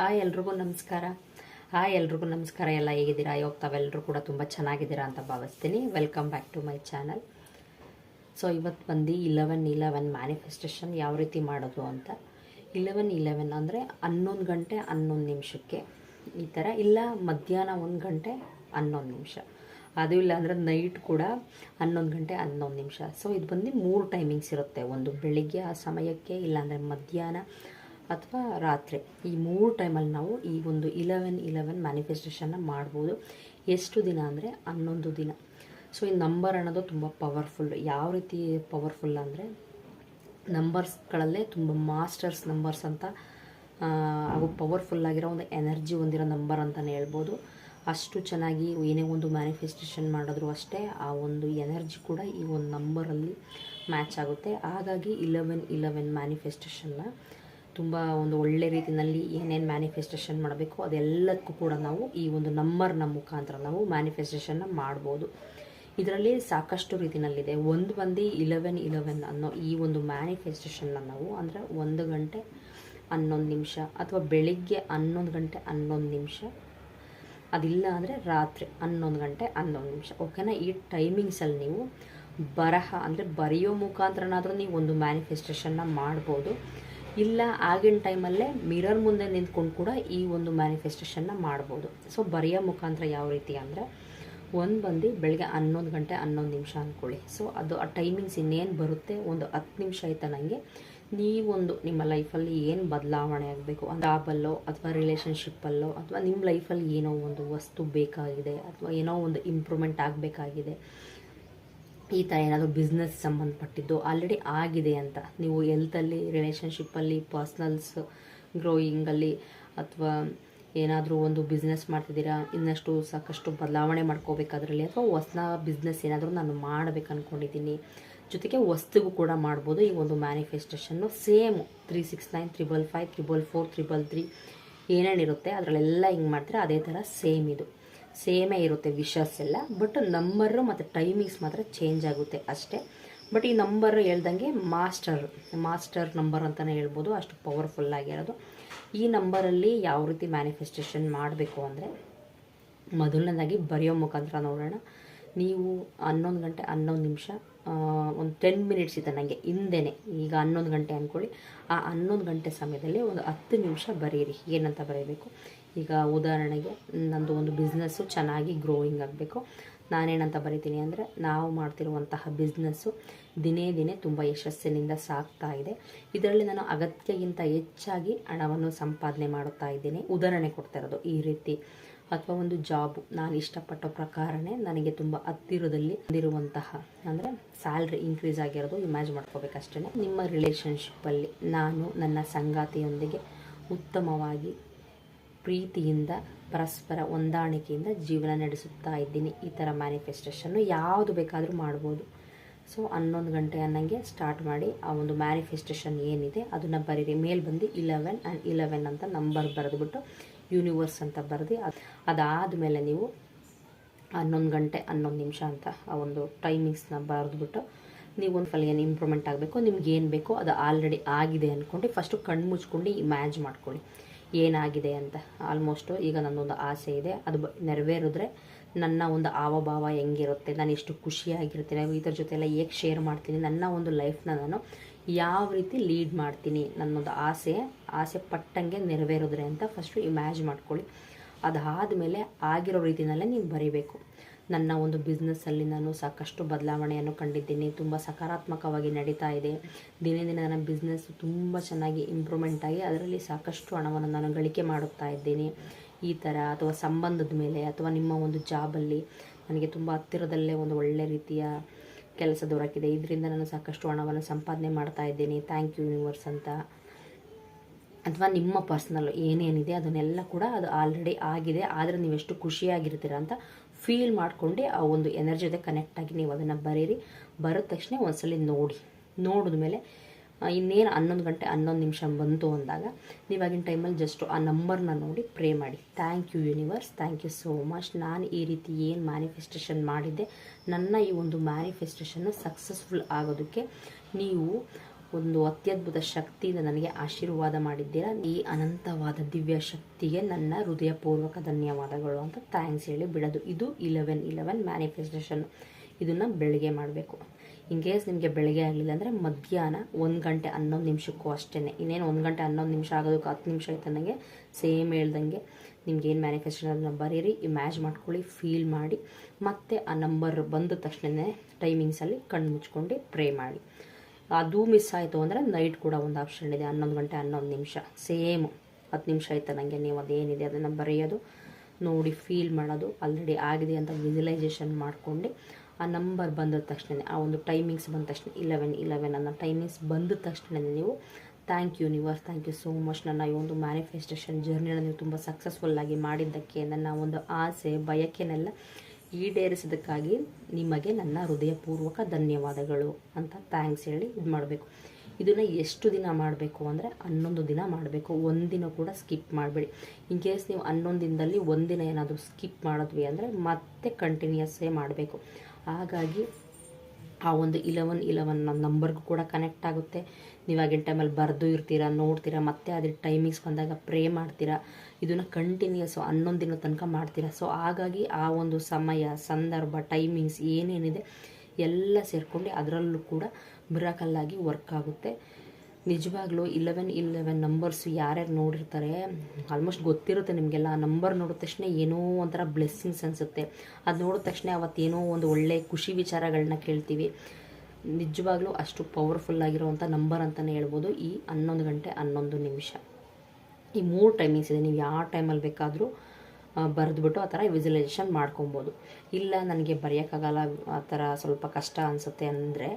Hi ಎಲ್ರಿಗೂ ನಮಸ್ಕಾರ. Hi ಎಲ್ರಿಗೂ ನಮಸ್ಕಾರ. ಎಲ್ಲ ಹೇಗಿದ್ದೀರಾ? ಇವಾಗ ತಾವೆಲ್ಲರೂ ಕೂಡ ತುಂಬ ಚೆನ್ನಾಗಿದ್ದೀರಾ ಅಂತ ಭಾವಿಸ್ತೀನಿ. Welcome back to my channel so ಇವತ್ತು ಬಂದು ಇಲೆವೆನ್ ಇಲೆವೆನ್ ಮ್ಯಾನಿಫೆಸ್ಟೇಷನ್ ಯಾವ ರೀತಿ ಮಾಡೋದು ಅಂತ. ಇಲೆವೆನ್ ಇಲೆವೆನ್ ಅಂದರೆ ಹನ್ನೊಂದು ಗಂಟೆ ಹನ್ನೊಂದು ನಿಮಿಷಕ್ಕೆ ಈ ಥರ ಇಲ್ಲ, ಮಧ್ಯಾಹ್ನ ಒಂದು ಗಂಟೆ ಹನ್ನೊಂದು ನಿಮಿಷ. ಅದು ಇಲ್ಲ ಅಂದರೆ ನೈಟ್ ಕೂಡ ಹನ್ನೊಂದು ಗಂಟೆ ಹನ್ನೊಂದು ನಿಮಿಷ. ಸೊ ಇದು ಬಂದು ಮೂರು ಟೈಮಿಂಗ್ಸ್ ಇರುತ್ತೆ. ಒಂದು ಬೆಳಿಗ್ಗೆ ಆ ಸಮಯಕ್ಕೆ, ಇಲ್ಲಾಂದರೆ ಮಧ್ಯಾಹ್ನ ಅಥವಾ ರಾತ್ರಿ. ಈ ಮೂರು ಟೈಮಲ್ಲಿ ನಾವು ಈ ಒಂದು ಇಲೆವೆನ್ ಇಲೆವೆನ್ ಮ್ಯಾನಿಫೆಸ್ಟೇಷನ್ನ ಮಾಡ್ಬೋದು. ಎಷ್ಟು ದಿನ ಅಂದರೆ ಹನ್ನೊಂದು ದಿನ. ಸೊ ಈ ನಂಬರ್ ಅನ್ನೋದು ತುಂಬ ಪವರ್ಫುಲ್ ಯಾವ ರೀತಿ ಪವರ್ಫುಲ್ ಅಂದರೆ ನಂಬರ್ಸ್ಗಳಲ್ಲೇ ತುಂಬ ಮಾಸ್ಟರ್ಸ್ ನಂಬರ್ಸ್ ಅಂತ ಹಾಗೂ ಅವು ಪವರ್ಫುಲ್ ಆಗಿರೋ ಒಂದು ಎನರ್ಜಿ ಹೊಂದಿರೋ ನಂಬರ್ ಅಂತಲೇ ಹೇಳ್ಬೋದು. ಅಷ್ಟು ಚೆನ್ನಾಗಿ ಏನೇ ಒಂದು ಮ್ಯಾನಿಫೆಸ್ಟೇಷನ್ ಮಾಡಿದ್ರು ಅಷ್ಟೇ ಆ ಒಂದು ಎನರ್ಜಿ ಕೂಡ ಈ ಒಂದು ನಂಬರಲ್ಲಿ ಮ್ಯಾಚ್ ಆಗುತ್ತೆ. ಹಾಗಾಗಿ ಇಲೆವೆನ್ ಇಲೆವೆನ್ ಮ್ಯಾನಿಫೆಸ್ಟೇಷನ್ನ ತುಂಬ ಒಂದು ಒಳ್ಳೆ ರೀತಿಯಲ್ಲಿ ಏನೇನು ಮ್ಯಾನಿಫೆಸ್ಟೇಷನ್ ಮಾಡಬೇಕು, ಅದೆಲ್ಲದಕ್ಕೂ ಕೂಡ ನಾವು ಈ ಒಂದು ನಂಬರ್ನ ಮುಖಾಂತರ ನಾವು ಮ್ಯಾನಿಫೆಸ್ಟೇಷನ್ನ ಮಾಡ್ಬೋದು. ಇದರಲ್ಲಿ ಸಾಕಷ್ಟು ರೀತಿಯಲ್ಲಿದೆ. ಒಂದು ಬಂದು ಇಲೆವೆನ್ ಇಲೆವೆನ್ ಅನ್ನೋ ಈ ಒಂದು ಮ್ಯಾನಿಫೆಸ್ಟೇಷನ್ನ ನಾವು ಅಂದರೆ ಒಂದು ಗಂಟೆ ಹನ್ನೊಂದು ನಿಮಿಷ ಅಥವಾ ಬೆಳಿಗ್ಗೆ ಹನ್ನೊಂದು ಗಂಟೆ ಹನ್ನೊಂದು ನಿಮಿಷ, ಅದಿಲ್ಲ ಅಂದರೆ ರಾತ್ರಿ ಹನ್ನೊಂದು ಗಂಟೆ ಹನ್ನೊಂದು ನಿಮಿಷ. ಓಕೆನಾ ಈ ಟೈಮಿಂಗ್ಸಲ್ಲಿ ನೀವು ಬರಹ ಅಂದರೆ ಬರೆಯೋ ಮುಖಾಂತರನಾದರೂ ನೀವು ಒಂದು ಮ್ಯಾನಿಫೆಸ್ಟೇಷನ್ನ ಮಾಡ್ಬೋದು. ಇಲ್ಲ, ಆಗಿನ ಟೈಮಲ್ಲೇ ಮಿರರ್ ಮುಂದೆ ನಿಂತ್ಕೊಂಡು ಕೂಡ ಈ ಒಂದು ಮ್ಯಾನಿಫೆಸ್ಟೇಷನ್ನ ಮಾಡ್ಬೋದು. ಸೊ ಬರೆಯೋ ಮುಖಾಂತರ ಯಾವ ರೀತಿ ಅಂದರೆ, ಒಂದು ಬಂದು ಬೆಳಗ್ಗೆ ಹನ್ನೊಂದು ಗಂಟೆ ಹನ್ನೊಂದು ನಿಮಿಷ ಅಂದ್ಕೊಳ್ಳಿ. ಸೊ ಅದು ಆ ಟೈಮಿಂಗ್ಸ್ ಇನ್ನೇನು ಬರುತ್ತೆ? ಒಂದು ಹತ್ತು ನಿಮಿಷ ಆಯಿತಾ ನನಗೆ ನೀವೊಂದು ನಿಮ್ಮ ಲೈಫಲ್ಲಿ ಏನು ಬದಲಾವಣೆ ಆಗಬೇಕು? ಜಾಬಲ್ಲೋ ಅಥವಾ ರಿಲೇಷನ್ಶಿಪ್ಪಲ್ಲೋ ಅಥವಾ ನಿಮ್ಮ ಲೈಫಲ್ಲಿ ಏನೋ ಒಂದು ವಸ್ತು ಬೇಕಾಗಿದೆ, ಅಥವಾ ಏನೋ ಒಂದು ಇಂಪ್ರೂವ್ಮೆಂಟ್ ಆಗಬೇಕಾಗಿದೆ. ಈ ಥರ ಏನಾದರೂ ಬಿಸ್ನೆಸ್ ಸಂಬಂಧಪಟ್ಟಿದ್ದು ಆಲ್ರೆಡಿ ಆಗಿದೆ ಅಂತ. ನೀವು ಎಲ್ತಲ್ಲಿ ರಿಲೇಷನ್ಶಿಪ್ಪಲ್ಲಿ ಪರ್ಸ್ನಲ್ಸ್ ಗ್ರೋಯಿಂಗಲ್ಲಿ ಅಥವಾ ಏನಾದರೂ ಒಂದು ಬಿಸ್ನೆಸ್ ಮಾಡ್ತಿದ್ದೀರಾ, ಇನ್ನಷ್ಟು ಸಾಕಷ್ಟು ಬದಲಾವಣೆ ಮಾಡ್ಕೋಬೇಕಾದ್ರಲ್ಲಿ ಅಥವಾ ಹೊಸ ಬಿಸ್ನೆಸ್ ಏನಾದರೂ ನಾನು ಮಾಡಬೇಕು ಅಂದ್ಕೊಂಡಿದ್ದೀನಿ ಜೊತೆಗೆ ವಸ್ತುಗೂ ಕೂಡ ಮಾಡ್ಬೋದು. ಈ ಒಂದು ಮ್ಯಾನಿಫೆಸ್ಟೇಷನ್ನು same three six nine triple five triple four triple three ಏನೇನಿರುತ್ತೆ, ಅದರಲ್ಲೆಲ್ಲ ಹಿಂಗೆ ಮಾಡ್ತೀರಾ, ಅದೇ ಥರ ಸೇಮ್ ಇದು. ಸೇಮೇ ಇರುತ್ತೆ ವಿಷಸ್ ಎಲ್ಲ ಬಟ್ ನಂಬರು ಮತ್ತು ಟೈಮಿಂಗ್ಸ್ ಮಾತ್ರ ಚೇಂಜ್ ಆಗುತ್ತೆ ಅಷ್ಟೇ. ಬಟ್ ಈ ನಂಬರ್ ಹೇಳ್ದಂಗೆ ಮಾಸ್ಟರ್ ಮಾಸ್ಟರ್ ನಂಬರ್ ಅಂತಲೇ ಹೇಳ್ಬೋದು, ಅಷ್ಟು ಪವರ್ಫುಲ್ ಆಗಿರೋದು ಈ ನಂಬರಲ್ಲಿ ಯಾವ ರೀತಿ ಮ್ಯಾನಿಫೆಸ್ಟೇಷನ್ ಮಾಡಬೇಕು ಅಂದರೆ, ಮೊದಲನೇದಾಗಿ ಬರೆಯೋ ಮುಖಾಂತರ ನೋಡೋಣ. ನೀವು ಹನ್ನೊಂದು ಗಂಟೆ, ಹನ್ನೊಂದು ನಿಮಿಷ ಒಂದು ಟೆನ್ ಮಿನಿಟ್ಸ್ ಇದೆ ನನಗೆ ಹಿಂದೆನೇ, ಈಗ ಹನ್ನೊಂದು ಗಂಟೆ ಅಂದ್ಕೊಳ್ಳಿ ಆ ಹನ್ನೊಂದು ಗಂಟೆ ಸಮಯದಲ್ಲಿ ಒಂದು ಹತ್ತು ನಿಮಿಷ ಬರೀರಿ, ಏನಂತ ಬರೀಬೇಕು. ಈಗ ಉದಾಹರಣೆಗೆ ನಂದು ಒಂದು ಬಿಸ್ನೆಸ್ಸು ಚೆನ್ನಾಗಿ ಗ್ರೋಯಿಂಗ್ ಆಗಬೇಕು. ನಾನೇನಂತ ಬರಿತೀನಿ ಅಂದರೆ ನಾವು ಮಾಡ್ತಿರುವಂತಹ ಬಿಸ್ನೆಸ್ಸು ದಿನೇ ದಿನೇ ತುಂಬ ಯಶಸ್ಸಿನಿಂದ ಸಾಗ್ತಾ ಇದೆ. ಇದರಲ್ಲಿ ನಾನು ಅಗತ್ಯಕ್ಕಿಂತ ಹೆಚ್ಚಾಗಿ ಹಣವನ್ನು ಸಂಪಾದನೆ ಮಾಡುತ್ತಾ ಇದ್ದೀನಿ. ಉದಾಹರಣೆ ಕೊಡ್ತಾ ಇರೋದು, ಈ ರೀತಿ ಅಥವಾ ಒಂದು ಜಾಬು ನಾನು ಇಷ್ಟಪಟ್ಟ ಪ್ರಕಾರನೇ ನನಗೆ ತುಂಬ ಹತ್ತಿರದಲ್ಲಿ ಇರುವಂತಹ ಅಂದರೆ ಸ್ಯಾಲ್ರಿ ಇನ್ಕ್ರೀಸ್ ಆಗಿರೋದು ಇಮ್ಯಾಜ್ ಮಾಡ್ಕೋಬೇಕಷ್ಟೇ ನಿಮ್ಮ ರಿಲೇಷನ್ಶಿಪ್ಪಲ್ಲಿ ನಾನು ನನ್ನ ಸಂಗಾತಿಯೊಂದಿಗೆ ಉತ್ತಮವಾಗಿ ಪ್ರೀತಿಯಿಂದ, ಪರಸ್ಪರ ಹೊಂದಾಣಿಕೆಯಿಂದ ಜೀವನ ನಡೆಸುತ್ತಾ ಇದ್ದೀನಿ. ಈ ಥರ ಮ್ಯಾನಿಫೆಸ್ಟೇಷನ್ನು ಯಾವುದು ಬೇಕಾದರೂ ಮಾಡ್ಬೋದು. ಸೊ ಹನ್ನೊಂದು ಗಂಟೆ ಅನ್ನಂಗೆ ಸ್ಟಾರ್ಟ್ ಮಾಡಿ, ಆ ಒಂದು ಮ್ಯಾನಿಫೆಸ್ಟೇಷನ್ ಏನಿದೆ, ಅದನ್ನು ಬರೀರಿ. ಮೇಲೆ ಬಂದು ಇಲೆವೆನ್ ಆ್ಯಂಡ್ ಇಲೆವೆನ್ ಅಂತ ನಂಬರ್ ಬರೆದ್ಬಿಟ್ಟು ಯೂನಿವರ್ಸ್ ಅಂತ ಬರೆದು, ಅದು, ಅದಾದಮೇಲೆ ನೀವು ಹನ್ನೊಂದು ಗಂಟೆ, ಹನ್ನೊಂದು ನಿಮಿಷ ಅಂತ ಆ ಒಂದು ಟೈಮಿಂಗ್ಸ್ನ ಬರೆದ್ಬಿಟ್ಟು ನೀವು ಒಂದು ಫಲ ಏನು ಇಂಪ್ರೂವ್ಮೆಂಟ್ ಆಗಬೇಕು ನಿಮ್ಗೆ ಏನು ಬೇಕೋ ಅದು ಆಲ್ರೆಡಿ ಆಗಿದೆ ಅಂದ್ಕೊಂಡು ಫಸ್ಟು ಕಣ್ಣು ಮುಚ್ಕೊಂಡು ಇಮ್ಯಾಜ್ ಮಾಡ್ಕೊಳ್ಳಿ. ಏನಾಗಿದೆ ಅಂತ ಆಲ್ಮೋಸ್ಟು ಈಗ ನನ್ನೊಂದು ಆಸೆ ಇದೆ. ಅದು ನೆರವೇರಿದ್ರೆ ನನ್ನ ಒಂದು ಹಾವಭಾವ ಹೆಂಗಿರುತ್ತೆ, ನಾನು ಎಷ್ಟು ಖುಷಿಯಾಗಿರ್ತೀನಿ ಇದ್ರ ಜೊತೆ ಎಲ್ಲ ಹೇಗೆ ಶೇರ್ ಮಾಡ್ತೀನಿ, ನನ್ನ ಒಂದು ಲೈಫ್ನ ನಾನು ಯಾವ ರೀತಿ ಲೀಡ್ ಮಾಡ್ತೀನಿ ನನ್ನೊಂದು ಆಸೆ ಆಸೆ ಪಟ್ಟಂಗೆ ನೆರವೇರಿದ್ರೆ ಅಂತ ಫಸ್ಟು ಇಮ್ಯಾಜ್ ಮಾಡ್ಕೊಳ್ಳಿ. ಅದಾದಮೇಲೆ ಆಗಿರೋ ರೀತಿಯಲ್ಲೇ ನೀವು ಬರೀಬೇಕು. ನನ್ನ ಒಂದು ಬಿಸ್ನೆಸ್ಸಲ್ಲಿ ನಾನು ಸಾಕಷ್ಟು ಬದಲಾವಣೆಯನ್ನು ಕಂಡಿದ್ದೀನಿ. ತುಂಬ ಸಕಾರಾತ್ಮಕವಾಗಿ ನಡೀತಾ ಇದೆ. ದಿನೇ ದಿನ ನನ್ನ ಬಿಸ್ನೆಸ್ ತುಂಬ ಚೆನ್ನಾಗಿ ಇಂಪ್ರೂವ್ಮೆಂಟ್ ಆಗಿ ಅದರಲ್ಲಿ ಸಾಕಷ್ಟು ಹಣವನ್ನು ನಾನು ಗಳಿಕೆ ಮಾಡುತ್ತಾ ಇದ್ದೀನಿ. ಈ ಥರ ಅಥವಾ ಸಂಬಂಧದ ಮೇಲೆ ಅಥವಾ ನಿಮ್ಮ ಒಂದು ಜಾಬಲ್ಲಿ ನನಗೆ ತುಂಬ ಹತ್ತಿರದಲ್ಲೇ ಒಂದು ಒಳ್ಳೆ ರೀತಿಯ ಕೆಲಸ ದೊರಕಿದೆ. ಇದರಿಂದ ನಾನು ಸಾಕಷ್ಟು ಹಣವನ್ನು ಸಂಪಾದನೆ ಮಾಡ್ತಾ ಇದ್ದೀನಿ. ಥ್ಯಾಂಕ್ ಯು ಯೂನಿವರ್ಸ್ ಅಂತ. ಅಥವಾ ನಿಮ್ಮ ಪರ್ಸ್ನಲ್ ಏನೇನಿದೆ ಅದನ್ನೆಲ್ಲ ಕೂಡ ಅದು ಆಲ್ರೆಡಿ ಆಗಿದೆ. ಆದರೆ ನೀವೆಷ್ಟು ಖುಷಿಯಾಗಿರ್ತೀರ ಅಂತ ಫೀಲ್ ಮಾಡಿಕೊಂಡು ಆ ಒಂದು ಎನರ್ಜಿ ಜೊತೆ ಕನೆಕ್ಟ್ ಆಗಿ ನೀವು ಅದನ್ನು ಬರೀರಿ. ಬರೋದ ತಕ್ಷಣ ಒಂದ್ಸಲಿ ನೋಡಿ. ನೋಡಿದ ಮೇಲೆ ಇನ್ನೇನು ಹನ್ನೊಂದು ಗಂಟೆ, ಹನ್ನೊಂದು ನಿಮಿಷ ಬಂತು ಅಂದಾಗ ನೀವಾಗಿನ ಟೈಮಲ್ಲಿ ಜಸ್ಟ್ ಆ ನಂಬರ್ನ ನೋಡಿ ಪ್ರೇ ಮಾಡಿ. Thank you universe thank you so much ನಾನು ಈ ರೀತಿ ಏನು ಮ್ಯಾನಿಫೆಸ್ಟೇಷನ್ ಮಾಡಿದ್ದೆ, ನನ್ನ ಈ ಒಂದು ಮ್ಯಾನಿಫೆಸ್ಟೇಷನ್ನು ಸಕ್ಸಸ್ಫುಲ್ ಆಗೋದಕ್ಕೆ ನೀವು ಒಂದು ಅತ್ಯದ್ಭುತ ಶಕ್ತಿಯಿಂದ ನನಗೆ ಆಶೀರ್ವಾದ ಮಾಡಿದ್ದೀರಾ? ಈ ಅನಂತವಾದ ದಿವ್ಯ ಶಕ್ತಿಗೆ ನನ್ನ ಹೃದಯಪೂರ್ವಕ ಧನ್ಯವಾದಗಳು ಅಂತ ಥ್ಯಾಂಕ್ಸ್ ಹೇಳಿ ಬಿಡೋದು. ಇದು ಇಲೆವೆನ್ ಇಲೆವೆನ್ ಮ್ಯಾನಿಫೆಸ್ಟೇಷನ್ ಇದನ್ನು ಬೆಳಗ್ಗೆ ಮಾಡಬೇಕು. ಇನ್ ಕೇಸ್ ನಿಮಗೆ ಬೆಳಗ್ಗೆ ಆಗಲಿಲ್ಲ ಅಂದರೆ ಮಧ್ಯಾಹ್ನ ಒಂದು ಗಂಟೆ ಹನ್ನೊಂದು ನಿಮಿಷಕ್ಕೂ ಅಷ್ಟೇ ಇನ್ನೇನು ಒಂದು ಗಂಟೆ ಹನ್ನೊಂದು ನಿಮಿಷ ಆಗೋದಕ್ಕೆ ಹತ್ತು ನಿಮಿಷ ಆಯ್ತು ನನಗೆ ಸೇಮ್ ಹೇಳ್ದಂಗೆ ನಿಮ್ಗೆ ಏನು ಮ್ಯಾನಿಫೆಸ್ಟೇಷನ್ ಬರೀರಿ ಇಮ್ಯಾಜ್ ಮಾಡ್ಕೊಳ್ಳಿ ಫೀಲ್ ಮಾಡಿ, ಮತ್ತೆ ಆ ನಂಬರ್ ಬಂದ ತಕ್ಷಣವೇ ಟೈಮಿಂಗ್ಸಲ್ಲಿ ಕಣ್ಣು ಮುಚ್ಕೊಂಡು ಪ್ರೇ ಮಾಡಿ. ಅದು ಮಿಸ್ ಆಯಿತು ಅಂದರೆ ನೈಟ್ ಕೂಡ ಒಂದು ಆಪ್ಷನ್ ಇದೆ, ಹನ್ನೊಂದು ಗಂಟೆ, ಹನ್ನೊಂದು ನಿಮಿಷ. ಸೇಮ್ ಹತ್ತು ನಿಮಿಷ ಆಯ್ತು ನನಗೆ ನೀವು ಅದೇನಿದೆ ಅದನ್ನು ಬರೆಯೋದು, ನೋಡಿ ಫೀಲ್ ಮಾಡೋದು ಆಲ್ರೆಡಿ ಆಗಿದೆ ಅಂತ ವಿಜುಲೈಸೇಷನ್ ಮಾಡ್ಕೊಂಡು ಆ ನಂಬರ್ ಬಂದ ತಕ್ಷಣ ಆ ಒಂದು ಟೈಮಿಂಗ್ಸ್ ಬಂದ ತಕ್ಷಣ ಇಲೆವೆನ್ ಇಲೆವೆನ್ ಅನ್ನೋ ಟೈಮಿಂಗ್ಸ್ ಬಂದ ತಕ್ಷಣ ನೀವು thank you universe thank you so much ನನ್ನ ಈ ಒಂದು ಮ್ಯಾನಿಫೆಸ್ಟೇಷನ್ ಜರ್ನಿನ ನೀವು ತುಂಬ ಸಕ್ಸಸ್ಫುಲ್ಲಾಗಿ ಮಾಡಿದ್ದಕ್ಕೆ ನನ್ನ ಒಂದು ಆಸೆ, ಬಯಕೆನೆಲ್ಲ ಈಡೇರಿಸಿದ್ದಕ್ಕಾಗಿ ನಿಮಗೆ ನನ್ನ ಹೃದಯಪೂರ್ವಕ ಧನ್ಯವಾದಗಳು ಅಂತ ಥ್ಯಾಂಕ್ಸ್ ಹೇಳಿ ಇದು ಮಾಡಬೇಕು. ಇದನ್ನು ಎಷ್ಟು ದಿನ ಮಾಡಬೇಕು ಅಂದರೆ ಹನ್ನೊಂದು ದಿನ ಮಾಡಬೇಕು. ಒಂದಿನ ಕೂಡ ಸ್ಕಿಪ್ ಮಾಡಬೇಡಿ. ಇನ್ ಕೇಸ್ ನೀವು ಹನ್ನೊಂದು ದಿನದಲ್ಲಿ ಒಂದಿನ ಏನಾದರೂ ಸ್ಕಿಪ್ ಮಾಡಿದ್ವಿ ಅಂದರೆ ಮತ್ತೆ ಕಂಟಿನ್ಯೂಸೇ ಮಾಡಬೇಕು. ಹಾಗಾಗಿ ಆ ಒಂದು ಇಲೆವನ್ ಇಲೆವನ್ ನಂಬರ್ಗೂ ಕೂಡ ಕನೆಕ್ಟ್ ಆಗುತ್ತೆ. ನೀವಾಗಿನ ಟೈಮಲ್ಲಿ ಬರೆದು ಇರ್ತೀರಾ, ನೋಡ್ತೀರಾ, ಮತ್ತೆ ಅದ್ರ ಟೈಮಿಂಗ್ಸ್ ಬಂದಾಗ ಪ್ರೇ ಮಾಡ್ತೀರಾ. ಇದನ್ನು ಕಂಟಿನ್ಯೂಸ್ ಹನ್ನೊಂದು ದಿನ ತನಕ ಮಾಡ್ತೀರಾ. ಸೊ ಹಾಗಾಗಿ ಆ ಒಂದು ಸಮಯ, ಸಂದರ್ಭ ಟೈಮಿಂಗ್ಸ್ ಏನೇನಿದೆ ಎಲ್ಲ ಸೇರಿಕೊಂಡು ಅದರಲ್ಲೂ ಕೂಡ ಮಿರಾಕಲ್ಲಾಗಿ ವರ್ಕ್ ಆಗುತ್ತೆ. ನಿಜವಾಗ್ಲೂ ಇಲೆವೆನ್ ಇಲೆವೆನ್ ನಂಬರ್ಸ್ ಯಾರ್ಯಾರು ನೋಡಿರ್ತಾರೆ ಆಲ್ಮೋಸ್ಟ್ ಗೊತ್ತಿರುತ್ತೆ ನಿಮಗೆಲ್ಲ. ಆ ನಂಬರ್ ನೋಡಿದ ತಕ್ಷಣ ಏನೋ ಒಂಥರ ಬ್ಲೆಸ್ಸಿಂಗ್ಸ್ ಅನಿಸುತ್ತೆ. ಅದು ನೋಡಿದ ತಕ್ಷಣ ಅವತ್ತೇನೋ ಒಂದು ಒಳ್ಳೆ ಖುಷಿ ವಿಚಾರಗಳನ್ನ ಕೇಳ್ತೀವಿ. ನಿಜವಾಗ್ಲೂ ಅಷ್ಟು ಪವರ್ಫುಲ್ ಆಗಿರುವಂಥ ನಂಬರ್ ಅಂತಲೇ ಹೇಳ್ಬೋದು ಈ ಹನ್ನೊಂದು ಗಂಟೆ ಹನ್ನೊಂದು ನಿಮಿಷ. ಈ ಮೂರು ಟೈಮಿಂಗ್ಸ್ ಇದೆ. ನೀವು ಯಾವ ಟೈಮಲ್ಲಿ ಬೇಕಾದರೂ ಬರೆದ್ಬಿಟ್ಟು ಆ ಥರ ವಿಜುಲೈಸೇಷನ್ ಮಾಡ್ಕೊಬೋದು. ಇಲ್ಲ ನನಗೆ ಬರೆಯೋಕ್ಕಾಗಲ್ಲ, ಆ ಥರ ಸ್ವಲ್ಪ ಕಷ್ಟ ಅನಿಸುತ್ತೆ ಅಂದರೆ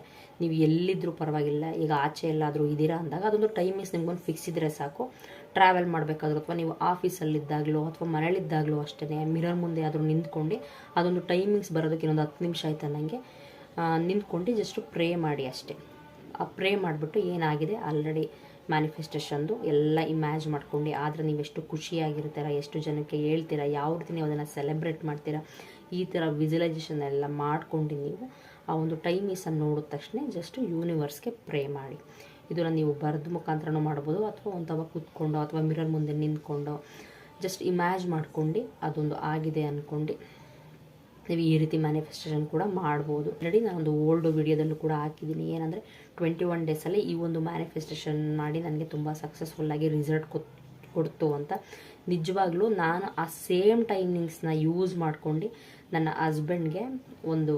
ನೀವು ಎಲ್ಲಿದ್ದರೂ ಪರವಾಗಿಲ್ಲ, ಈಗ ಆಚೆ ಎಲ್ಲಾದರೂ ಇದ್ದೀರಾ ಅಂದಾಗ ಅದೊಂದು ಟೈಮಿಂಗ್ಸ್ ನಿಮ್ಗೊಂದು ಫಿಕ್ಸ್ ಇದ್ದರೆ ಸಾಕು. ಟ್ರಾವೆಲ್ ಮಾಡಬೇಕಾದ್ರೂ ಅಥವಾ ನೀವು ಆಫೀಸಲ್ಲಿದ್ದಾಗಲೂ ಅಥವಾ ಮನೇಲಿದ್ದಾಗಲೂ ಅಷ್ಟೇ ಮಿರರ್ ಮುಂದೆ ಆದರೂ ನಿಂತ್ಕೊಂಡು ಅದೊಂದು ಟೈಮಿಂಗ್ಸ್ ಬರೋದಕ್ಕೆ ಇನ್ನೊಂದು ಹತ್ತು ನಿಮಿಷ ಆಯ್ತು ನನಗೆ ನಿಂತ್ಕೊಂಡು ಜಸ್ಟು ಪ್ರೇ ಮಾಡಿ ಅಷ್ಟೇ. ಆ ಪ್ರೇ ಮಾಡಿಬಿಟ್ಟು ಏನಾಗಿದೆ? ಆಲ್ರೆಡಿ ಮ್ಯಾನಿಫೆಸ್ಟೇಷನ್ದು ಎಲ್ಲ ಇಮ್ಯಾಜ್ ಮಾಡ್ಕೊಂಡು. ಆದರೆ ನೀವು ಎಷ್ಟು ಖುಷಿಯಾಗಿರ್ತೀರ, ಎಷ್ಟು ಜನಕ್ಕೆ ಹೇಳ್ತೀರಾ, ಯಾವ ರೀತಿ ನೀವು ಅದನ್ನು ಸೆಲೆಬ್ರೇಟ್ ಮಾಡ್ತೀರಾ, ಈ ಥರ ವಿಜುಲೈಸೇಷನ್ ಎಲ್ಲ ಮಾಡ್ಕೊಂಡು ನೀವು ಆ ಒಂದು ಟೈಮಿಸನ್ನು ನೋಡಿದ ತಕ್ಷಣ ಜಸ್ಟ್ ಯೂನಿವರ್ಸ್ಗೆ ಪ್ರೇ ಮಾಡಿ. ಇದನ್ನು ನೀವು ಬರೆದ ಮುಖಾಂತರನೂ ಮಾಡ್ಬೋದು, ಅಥವಾ ಒಂದು ಕೂತ್ಕೊಂಡು, ಅಥವಾ ಮಿರರ್ ಮುಂದೆ ನಿಂತ್ಕೊಂಡು ಜಸ್ಟ್ ಇಮ್ಯಾಜ್ ಮಾಡ್ಕೊಂಡು, ಅದೊಂದು ಆಗಿದೆ ಅಂದ್ಕೊಂಡು ನೀವು ಈ ರೀತಿ ಮ್ಯಾನಿಫೆಸ್ಟೇಷನ್ ಕೂಡ ಮಾಡ್ಬೋದು. ಆಲ್ರೆಡಿ ನಾನೊಂದು ಓಲ್ಡ್ ವಿಡಿಯೋದಲ್ಲೂ ಕೂಡ ಹಾಕಿದ್ದೀನಿ. ಏನಂದರೆ ಟ್ವೆಂಟಿ ಒನ್ ಡೇಸಲ್ಲಿ ಈ ಒಂದು ಮ್ಯಾನಿಫೆಸ್ಟೇಷನ್ ಮಾಡಿ ನನಗೆ ತುಂಬ ಸಕ್ಸಸ್ಫುಲ್ಲಾಗಿ ರಿಸಲ್ಟ್ ಕೊಡ್ತು ಅಂತ ನಿಜವಾಗ್ಲೂ ನಾನು ಆ ಸೇಮ್ ಟೈಮಿಂಗ್ಸ್ನ ಯೂಸ್ ಮಾಡ್ಕೊಂಡು ನನ್ನ ಹಸ್ಬೆಂಡ್ಗೆ ಒಂದು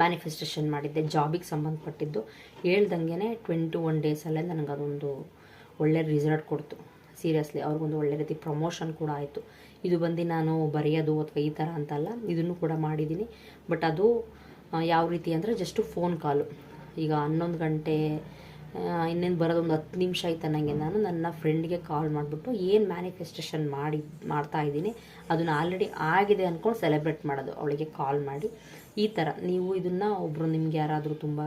ಮ್ಯಾನಿಫೆಸ್ಟೇಷನ್ ಮಾಡಿದ್ದೆ ಜಾಬಿಗೆ ಸಂಬಂಧಪಟ್ಟಿದ್ದು. ಹೇಳ್ದಂಗೆ ಟ್ವೆಂಟಿ ಒನ್ ಡೇಸಲ್ಲೇ ನನಗೆ ಅದೊಂದು ಒಳ್ಳೆ ರಿಸಲ್ಟ್ ಕೊಡ್ತು. ಸೀರಿಯಸ್ಲಿ ಅವ್ರಿಗೊಂದು ಒಳ್ಳೆ ರೀತಿ ಪ್ರಮೋಷನ್ ಕೂಡ ಆಯಿತು. ಇದು ಬಂದು ನಾನು ಬರೆಯೋದು ಅಥವಾ ಈ ಥರ ಅಂತಲ್ಲ, ಇದನ್ನು ಕೂಡ ಮಾಡಿದ್ದೀನಿ. ಬಟ್ ಅದು ಯಾವ ರೀತಿ ಅಂದರೆ ಜಸ್ಟು ಫೋನ್ ಕಾಲು ಈಗ ಹನ್ನೊಂದು ಗಂಟೆ ಇನ್ನೇನು ಬರೋದೊಂದು ಹತ್ತು ನಿಮಿಷ ಆಯ್ತು ನನಗೆ ನಾನು ನನ್ನ ಫ್ರೆಂಡ್ಗೆ ಕಾಲ್ ಮಾಡಿಬಿಟ್ಟು ಏನು ಮ್ಯಾನಿಫೆಸ್ಟೇಷನ್ ಮಾಡಿ, ಮಾಡ್ತಾ ಇದ್ದೀನಿ, ಅದನ್ನು ಆಲ್ರೆಡಿ ಆಗಿದೆ ಅಂದ್ಕೊಂಡು ಸೆಲೆಬ್ರೇಟ್ ಮಾಡೋದು. ಅವಳಿಗೆ ಕಾಲ್ ಮಾಡಿ. ಈ ಥರ ನೀವು ಇದನ್ನು ಒಬ್ಬರು ನಿಮ್ಗೆ ಯಾರಾದರೂ ತುಂಬ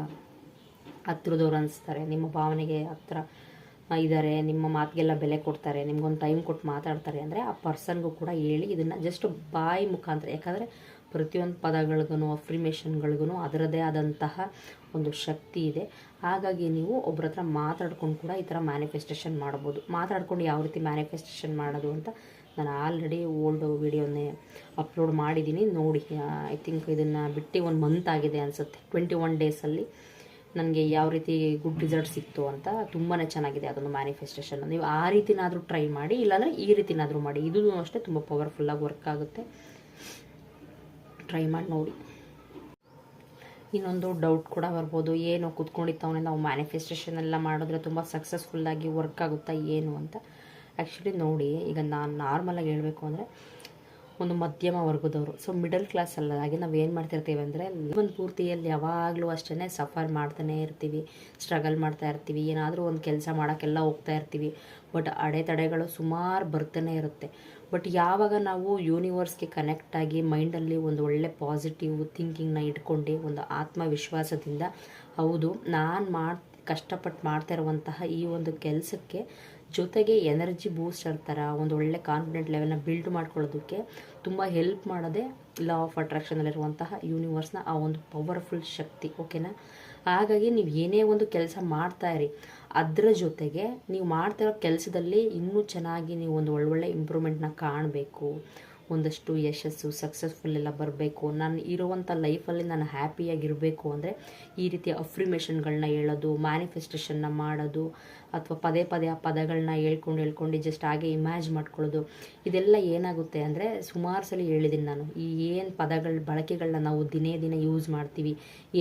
ಹತ್ತಿರದವ್ರು ಅನಿಸ್ತಾರೆ, ನಿಮ್ಮ ಭಾವನೆಗೆ ಹತ್ರ ಇದ್ದಾರೆ ನಿಮ್ಮ ಮಾತಿಗೆಲ್ಲ ಬೆಲೆ ಕೊಡ್ತಾರೆ, ನಿಮ್ಗೊಂದು ಟೈಮ್ ಕೊಟ್ಟು ಮಾತಾಡ್ತಾರೆ ಅಂದರೆ ಆ ಪರ್ಸನ್ಗೂ ಕೂಡ ಹೇಳಿ ಇದನ್ನು ಜಸ್ಟ್ ಬಾಯಿ ಮುಖಾಂತರ. ಯಾಕಂದರೆ ಪ್ರತಿಯೊಂದು ಪದಗಳಿಗೂ ಅಫ್ರಿಮೇಷನ್ಗಳಿಗೂ ಅದರದೇ ಆದಂತಹ ಒಂದು ಶಕ್ತಿ ಇದೆ. ಹಾಗಾಗಿ ನೀವು ಒಬ್ಬರ ಹತ್ರ ಮಾತಾಡ್ಕೊಂಡು ಕೂಡ ಈ ಥರ ಮ್ಯಾನಿಫೆಸ್ಟೇಷನ್ ಮಾಡ್ಬೋದು. ಮಾತಾಡ್ಕೊಂಡು ಯಾವ ರೀತಿ ಮ್ಯಾನಿಫೆಸ್ಟೇಷನ್ ಮಾಡೋದು ಅಂತ ನಾನು ಆಲ್ರೆಡಿ ಓಲ್ಡ್ ವಿಡಿಯೋನೇ ಅಪ್ಲೋಡ್ ಮಾಡಿದ್ದೀನಿ ನೋಡಿ ಐ ಥಿಂಕ್ ಇದನ್ನು ಬಿಟ್ಟು ಒಂದು ಮಂತ್ ಆಗಿದೆ ಅನಿಸುತ್ತೆ. ಟ್ವೆಂಟಿ ಒನ್ ಡೇಸಲ್ಲಿ ನನಗೆ ಯಾವ ರೀತಿ ಗುಡ್ ರಿಸಲ್ಟ್ ಸಿಕ್ತು ಅಂತ ತುಂಬಾ ಚೆನ್ನಾಗಿದೆ ಅದೊಂದು ಮ್ಯಾನಿಫೆಸ್ಟೇಷನ್ ನೀವು ಆ ರೀತಿನಾದರೂ ಟ್ರೈ ಮಾಡಿ, ಇಲ್ಲಾಂದರೆ ಈ ರೀತಿನಾದರೂ ಮಾಡಿ. ಇದು ಅಷ್ಟೇ ತುಂಬ ಪವರ್ಫುಲ್ಲಾಗಿ ವರ್ಕ್ ಆಗುತ್ತೆ. ಟ್ರೈ ಮಾಡಿ ನೋಡಿ. ಇನ್ನೊಂದು ಡೌಟ್ ಕೂಡ ಬರ್ಬೋದು. ಏನು ಕುತ್ಕೊಂಡಿತ್ತವನೇ ನಾವು ಮ್ಯಾನಿಫೆಸ್ಟೇಷನ್ ಎಲ್ಲ ಮಾಡಿದ್ರೆ ತುಂಬ ಸಕ್ಸಸ್ಫುಲ್ಲಾಗಿ ವರ್ಕ್ ಆಗುತ್ತಾ ಏನು ಅಂತ. ಆ್ಯಕ್ಚುಲಿ ನೋಡಿ, ಈಗ ನಾನು ನಾರ್ಮಲಾಗಿ ಹೇಳಬೇಕು ಅಂದರೆ ಒಂದು ಮಧ್ಯಮ ವರ್ಗದವರು ಸೊ ಮಿಡಲ್ ಕ್ಲಾಸ್ ಅಲ್ಲದಾಗಿ ನಾವು ಏನು ಮಾಡ್ತಿರ್ತೀವಿ ಅಂದರೆ ಒಂದು ಪೂರ್ತಿಯಲ್ಲಿ ಯಾವಾಗಲೂ ಅಷ್ಟೇ ಸಫರ್ ಮಾಡ್ತಾನೆ ಇರ್ತೀವಿ. ಸ್ಟ್ರಗಲ್ ಮಾಡ್ತಾ ಇರ್ತೀವಿ. ಏನಾದರೂ ಒಂದು ಕೆಲಸ ಮಾಡೋಕ್ಕೆಲ್ಲ ಹೋಗ್ತಾ ಇರ್ತೀವಿ. ಬಟ್ ಅಡೆತಡೆಗಳು ಸುಮಾರು ಬರ್ತಾನೆ ಇರುತ್ತೆ. ಬಟ್ ಯಾವಾಗ ನಾವು ಯೂನಿವರ್ಸ್ಗೆ ಕನೆಕ್ಟ್ ಆಗಿ ಮೈಂಡಲ್ಲಿ ಒಂದು ಒಳ್ಳೆ ಪಾಸಿಟಿವ್ ಥಿಂಕಿಂಗ್ನ ಇಟ್ಕೊಂಡು, ಒಂದು ಆತ್ಮವಿಶ್ವಾಸದಿಂದ, ಹೌದು, ನಾನು ಮಾಡಿ ಕಷ್ಟಪಟ್ಟು ಮಾಡ್ತಾ ಇರುವಂತಹ ಈ ಒಂದು ಕೆಲಸಕ್ಕೆ ಜೊತೆಗೆ ಎನರ್ಜಿ ಬೂಸ್ಟರ್ ಥರ ಒಂದು ಒಳ್ಳೆ ಕಾನ್ಫಿಡೆಂಟ್ ಲೆವೆಲ್ನ ಬಿಲ್ಡ್ ಮಾಡ್ಕೊಳ್ಳೋದಕ್ಕೆ ತುಂಬ ಹೆಲ್ಪ್ ಮಾಡೋದೇ ಲಾ ಆಫ್ ಅಟ್ರಾಕ್ಷನಲ್ಲಿರುವಂತಹ ಯೂನಿವರ್ಸ್ನ ಆ ಒಂದು ಪವರ್ಫುಲ್ ಶಕ್ತಿ ಓಕೆನಾ ಹಾಗಾಗಿ ನೀವು ಏನೇ ಒಂದು ಕೆಲಸ ಮಾಡ್ತಾ ಇರಿ, ಅದರ ಜೊತೆಗೆ ನೀವು ಮಾಡ್ತಾ ಇರೋ ಕೆಲಸದಲ್ಲಿ ಇನ್ನೂ ಚೆನ್ನಾಗಿ ನೀವು ಒಂದು ಒಳ್ಳೊಳ್ಳೆ ಇಂಪ್ರೂವ್ಮೆಂಟ್ನ ಕಾಣಬೇಕು. ಒಂದಷ್ಟು ಯಶಸ್ಸು ಸಕ್ಸಸ್ಫುಲ್ ಎಲ್ಲ ಬರಬೇಕು. ನಾನು ಇರೋವಂಥ ಲೈಫಲ್ಲಿ ನಾನು ಹ್ಯಾಪಿಯಾಗಿರಬೇಕು ಅಂದರೆ ಈ ರೀತಿಯ ಅಫ್ರಿಮೇಷನ್ಗಳನ್ನ ಹೇಳೋದು ಮ್ಯಾನಿಫೆಸ್ಟೇಷನ್ನ ಮಾಡೋದು, ಅಥವಾ ಪದೇ ಪದೇ ಆ ಪದಗಳನ್ನ ಹೇಳ್ಕೊಂಡು ಹೇಳ್ಕೊಂಡು ಜಸ್ಟ್ ಹಾಗೆ ಇಮ್ಯಾಜ್ ಮಾಡ್ಕೊಳ್ಳೋದು, ಇದೆಲ್ಲ ಏನಾಗುತ್ತೆ ಅಂದರೆ ಸುಮಾರು ಸಲ ಹೇಳಿದ್ದೀನಿ ನಾನು. ಈ ಏನು ಪದಗಳ ಬಳಕೆಗಳನ್ನ ನಾವು ದಿನೇ ದಿನ ಯೂಸ್ ಮಾಡ್ತೀವಿ,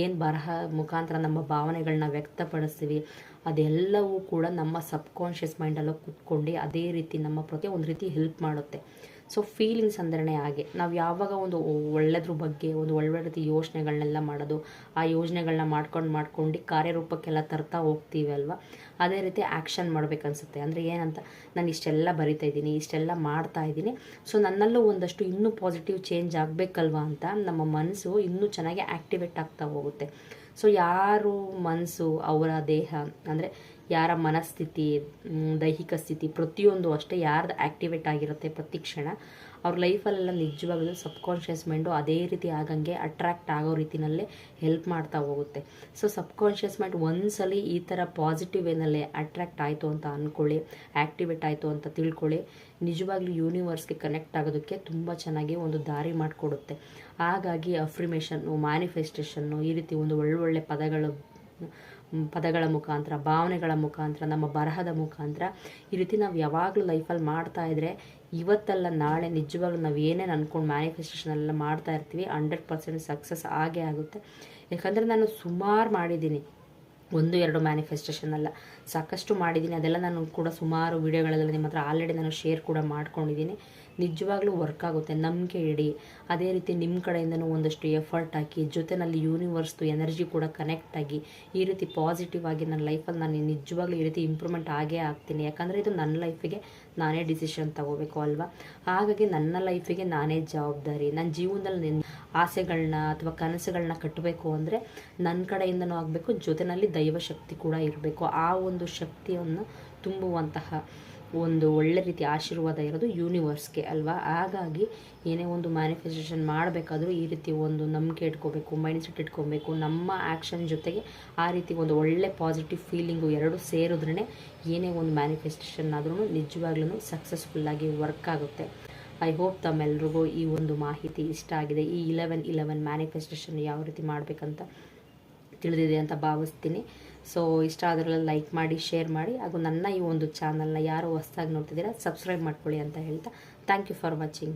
ಏನು ಬರಹ ಮುಖಾಂತರ ನಮ್ಮ ಭಾವನೆಗಳನ್ನ ವ್ಯಕ್ತಪಡಿಸ್ತೀವಿ, ಅದೆಲ್ಲವೂ ಕೂಡ ನಮ್ಮ ಸಬ್ಕಾನ್ಷಿಯಸ್ ಮೈಂಡಲ್ಲೋ ಕುತ್ಕೊಂಡು ಅದೇ ರೀತಿ ನಮ್ಮ ಪ್ರತಿ ಒಂದು ರೀತಿ ಹೆಲ್ಪ್ ಮಾಡುತ್ತೆ. ಸೊ ಫೀಲಿಂಗ್ಸ್ ಅಂದ್ರೆ ಹಾಗೆ. ನಾವು ಯಾವಾಗ ಒಂದು ಒಳ್ಳೆದ್ರ ಬಗ್ಗೆ, ಒಂದು ಒಳ್ಳೆ ರೀತಿ ಯೋಚನೆಗಳನ್ನೆಲ್ಲ ಮಾಡೋದು, ಆ ಯೋಜನೆಗಳನ್ನ ಮಾಡ್ಕೊಂಡು ಮಾಡ್ಕೊಂಡು ಕಾರ್ಯರೂಪಕ್ಕೆಲ್ಲ ತರ್ತಾ ಹೋಗ್ತೀವಿ ಅಲ್ವಾ? ಅದೇ ರೀತಿ ಆ್ಯಕ್ಷನ್ ಮಾಡಬೇಕನ್ಸುತ್ತೆ. ಅಂದರೆ ಏನಂತ, ನಾನು ಇಷ್ಟೆಲ್ಲ ಬರಿತಾ ಇದ್ದೀನಿ, ಇಷ್ಟೆಲ್ಲ ಮಾಡ್ತಾ ಇದ್ದೀನಿ. ಸೊ ನನ್ನಲ್ಲೂ ಒಂದಷ್ಟು ಇನ್ನೂ ಪಾಸಿಟಿವ್ ಚೇಂಜ್ ಆಗಬೇಕಲ್ವಾ ಅಂತ ನಮ್ಮ ಮನಸ್ಸು ಇನ್ನೂ ಚೆನ್ನಾಗಿ ಆ್ಯಕ್ಟಿವೇಟ್ ಆಗ್ತಾ ಹೋಗುತ್ತೆ. ಸೊ ಯಾರು ಮನಸ್ಸು ಅವರ ದೇಹ, ಅಂದರೆ ಯಾರ ಮನಸ್ಥಿತಿ ದೈಹಿಕ ಸ್ಥಿತಿ ಪ್ರತಿಯೊಂದು ಅಷ್ಟೇ ಯಾರ್ದು ಆ್ಯಕ್ಟಿವೇಟ್ ಆಗಿರುತ್ತೆ ಪ್ರತಿ ಕ್ಷಣ. ಅವ್ರ ಲೈಫಲ್ಲೆಲ್ಲ ನಿಜವಾಗ್ಲೂ ಸಬ್ಕಾನ್ಷಿಯಸ್ ಮೈಂಡು ಅದೇ ರೀತಿ ಆಗಂಗೆ ಅಟ್ರ್ಯಾಕ್ಟ್ ಆಗೋ ರೀತಿನಲ್ಲೇ ಹೆಲ್ಪ್ ಮಾಡ್ತಾ ಹೋಗುತ್ತೆ. ಸೊ ಸಬ್ಕಾನ್ಷಿಯಸ್ ಮೈಂಡ್ ಒಂದ್ಸಲಿ ಈ ಥರ ಪಾಸಿಟಿವ್ ಏನಲ್ಲೇ ಅಟ್ರ್ಯಾಕ್ಟ್ ಆಯಿತು ಅಂತ ಅಂದ್ಕೊಳ್ಳಿ ಆ್ಯಕ್ಟಿವೇಟ್ ಆಯಿತು ಅಂತ ತಿಳ್ಕೊಳ್ಳಿ, ನಿಜವಾಗ್ಲೂ ಯೂನಿವರ್ಸ್ಗೆ ಕನೆಕ್ಟ್ ಆಗೋದಕ್ಕೆ ತುಂಬ ಚೆನ್ನಾಗಿ ಒಂದು ದಾರಿ ಮಾಡಿಕೊಡುತ್ತೆ. ಹಾಗಾಗಿ ಅಫ್ರಿಮೇಷನ್ನು ಮ್ಯಾನಿಫೆಸ್ಟೇಷನ್ನು ಈ ರೀತಿ ಒಂದು ಒಳ್ಳೊಳ್ಳೆ ಪದಗಳು ಪದಗಳ ಮುಖಾಂತರ, ಭಾವನೆಗಳ ಮುಖಾಂತರ, ನಮ್ಮ ಬರಹದ ಮುಖಾಂತರ ಈ ರೀತಿ ನಾವು ಯಾವಾಗಲೂ ಲೈಫಲ್ಲಿ ಮಾಡ್ತಾ ಇದ್ರೆ ಇವತ್ತಲ್ಲ ನಾಳೆ ನಿಜವಾಗ್ಲೂ ನಾವು ಏನೇನು ಅಂದ್ಕೊಂಡು ಮ್ಯಾನಿಫೆಸ್ಟೇಷನ್ ಎಲ್ಲ ಮಾಡ್ತಾ ಇರ್ತೀವಿ ಹಂಡ್ರೆಡ್ ಪರ್ಸೆಂಟ್ ಸಕ್ಸಸ್ ಆಗೇ ಆಗುತ್ತೆ. ಯಾಕಂದರೆ ನಾನು ಸುಮಾರು ಮಾಡಿದ್ದೀನಿ, ಒಂದು, ಎರಡು ಮ್ಯಾನಿಫೆಸ್ಟೇಷನ್ ಅಲ್ಲ. ಸಾಕಷ್ಟು ಮಾಡಿದ್ದೀನಿ, ಅದೆಲ್ಲ ನಾನು ಕೂಡ ಸುಮಾರು ವೀಡಿಯೋಗಳೆಲ್ಲ ನಿಮ್ಮ ಹತ್ರ ಆಲ್ರೆಡಿ ನಾನು ಶೇರ್ ಕೂಡ ಮಾಡ್ಕೊಂಡಿದ್ದೀನಿ. ನಿಜವಾಗ್ಲೂ ವರ್ಕ್ ಆಗುತ್ತೆ, ನಂಬಿಕೆ ಇಡಿ. ಅದೇ ರೀತಿ ನಿಮ್ಮ ಕಡೆಯಿಂದನೂ ಒಂದಷ್ಟು ಎಫರ್ಟ್ ಹಾಕಿ, ಜೊತೆನಲ್ಲಿ ಯೂನಿವರ್ಸ್ದು ಎನರ್ಜಿ ಕೂಡ ಕನೆಕ್ಟ್ ಆಗಿ, ಈ ರೀತಿ ಪಾಸಿಟಿವ್ ಆಗಿ ನನ್ನ ಲೈಫಲ್ಲಿ ನಾನು ನಿಜವಾಗ್ಲೂ ಈ ರೀತಿ ಇಂಪ್ರೂವ್ಮೆಂಟ್ ಆಗೇ ಆಗ್ತೀನಿ. ಯಾಕಂದರೆ ಇದು ನನ್ನ ಲೈಫಿಗೆ ನಾನೇ ಡಿಸಿಷನ್ ತಗೋಬೇಕು ಅಲ್ವಾ? ಹಾಗಾಗಿ ನನ್ನ ಲೈಫಿಗೆ ನಾನೇ ಜವಾಬ್ದಾರಿ. ನನ್ನ ಜೀವನದಲ್ಲಿ ಆಸೆಗಳನ್ನ ಅಥವಾ ಕನಸುಗಳನ್ನ ಕಟ್ಟಬೇಕು ಅಂದರೆ ನನ್ನ ಕಡೆಯಿಂದನೂ ಆಗಬೇಕು ಜೊತೆಯಲ್ಲಿ ದೈವಶಕ್ತಿ ಕೂಡ ಇರಬೇಕು. ಆ ಒಂದು ಶಕ್ತಿಯನ್ನು ತುಂಬುವಂತಹ ಒಂದು ಒಳ್ಳೆ ರೀತಿ ಆಶೀರ್ವಾದ ಇರೋದು ಯೂನಿವರ್ಸ್ಗೆ ಅಲ್ವಾ? ಹಾಗಾಗಿ ಏನೇ ಒಂದು ಮ್ಯಾನಿಫೆಸ್ಟೇಷನ್ ಮಾಡಬೇಕಾದ್ರೂ ಈ ರೀತಿ ಒಂದು ನಂಬಿಕೆ ಇಟ್ಕೋಬೇಕು ಮೈಂಡ್ ಸೆಟ್ ಇಟ್ಕೊಬೇಕು, ನಮ್ಮ ಆ್ಯಕ್ಷನ್ ಜೊತೆಗೆ ಆ ರೀತಿ ಒಂದು ಒಳ್ಳೆ ಪಾಸಿಟಿವ್ ಫೀಲಿಂಗು ಎರಡು ಸೇರಿದ್ರೇ ಏನೇ ಒಂದು ಮ್ಯಾನಿಫೆಸ್ಟೇಷನ್ ಆದ್ರೂ ನಿಜವಾಗ್ಲೂ ಸಕ್ಸಸ್ಫುಲ್ಲಾಗಿ ವರ್ಕ್ ಆಗುತ್ತೆ. ಐ ಹೋಪ್ ತಮ್ಮೆಲ್ರಿಗೂ ಈ ಒಂದು ಮಾಹಿತಿ ಇಷ್ಟ ಆಗಿದೆ. ಈ ಇಲೆವೆನ್ ಇಲೆವೆನ್ ಮ್ಯಾನಿಫೆಸ್ಟೇಷನ್ ಯಾವ ರೀತಿ ಮಾಡಬೇಕಂತ ತಿಳಿದಿದೆ ಅಂತ ಭಾವಿಸ್ತೀನಿ. ಸೊ ಇಷ್ಟ ಆದ್ರೆ ಲೈಕ್ ಮಾಡಿ ಶೇರ್ ಮಾಡಿ. ಹಾಗೂ ನನ್ನ ಈ ಒಂದು ಚಾನಲ್ನ ಯಾರು ಹೊಸ್ದಾಗಿ ನೋಡ್ತಿದ್ದೀರಾ ಸಬ್ಸ್ಕ್ರೈಬ್ ಮಾಡ್ಕೊಳ್ಳಿ ಅಂತ ಹೇಳ್ತಾ. Thank you for watching